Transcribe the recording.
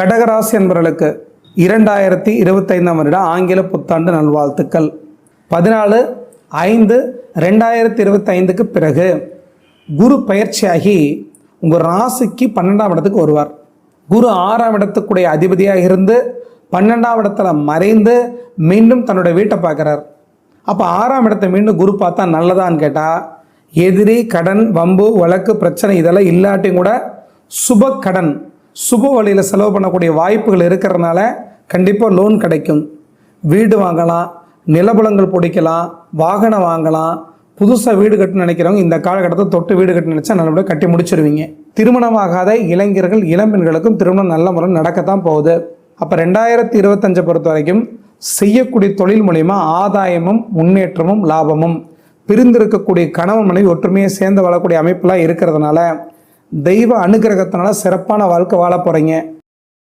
கடகராசி என்பவர்களுக்கு இரண்டாயிரத்தி இருபத்தைந்தாம் வருடம் ஆங்கில புத்தாண்டு நல்வாழ்த்துக்கள். பதினாலு ஐந்து ரெண்டாயிரத்தி இருபத்தைந்துக்கு பிறகு குரு பயிற்சியாகி உங்கள் ராசிக்கு பன்னெண்டாம் இடத்துக்கு வருவார். குரு ஆறாம் இடத்துக்குடைய அதிபதியாக இருந்து பன்னெண்டாம் இடத்துல மறைந்து மீண்டும் தன்னுடைய வீட்டை பார்க்குறார். அப்போ ஆறாம் இடத்தை மீண்டும் குரு பார்த்தா நல்லதான்னு கேட்டால் எதிரி கடன் வம்பு வழக்கு பிரச்சனை இதெல்லாம் இல்லாட்டியும் கூட சுப கடன் சுப வழியில் செலவு பண்ணக்கூடிய வாய்ப்புகள் இருக்கிறதுனால கண்டிப்பாக லோன் கிடைக்கும். வீடு வாங்கலாம் நிலபுலங்கள் பிடிக்கலாம் வாகனம் வாங்கலாம் புதுசாக வீடு கட்டணும்னு நினைக்கிறவங்க இந்த காலகட்டத்தை தொட்டு வீடு கட்டணும்னு நினச்சா நல்லபடியாக கட்டி முடிச்சிருவீங்க. திருமணமாகாத இளைஞர்கள் இளம்பெண்களுக்கும் திருமணம் நல்ல முறையில் நடக்கத்தான் போகுது. அப்போ ரெண்டாயிரத்தி இருபத்தஞ்சை பொறுத்த வரைக்கும் செய்யக்கூடிய தொழில் மூலிமா ஆதாயமும் முன்னேற்றமும் லாபமும். பிரிந்திருக்கக்கூடிய கணவன் மனைவி ஒற்றுமையை சேர்ந்து வரக்கூடிய அமைப்புலாம் இருக்கிறதுனால தெய்வ அனுகிரகத்தினால சிறப்பான வாழ்க்கை வாழ போகிறீங்க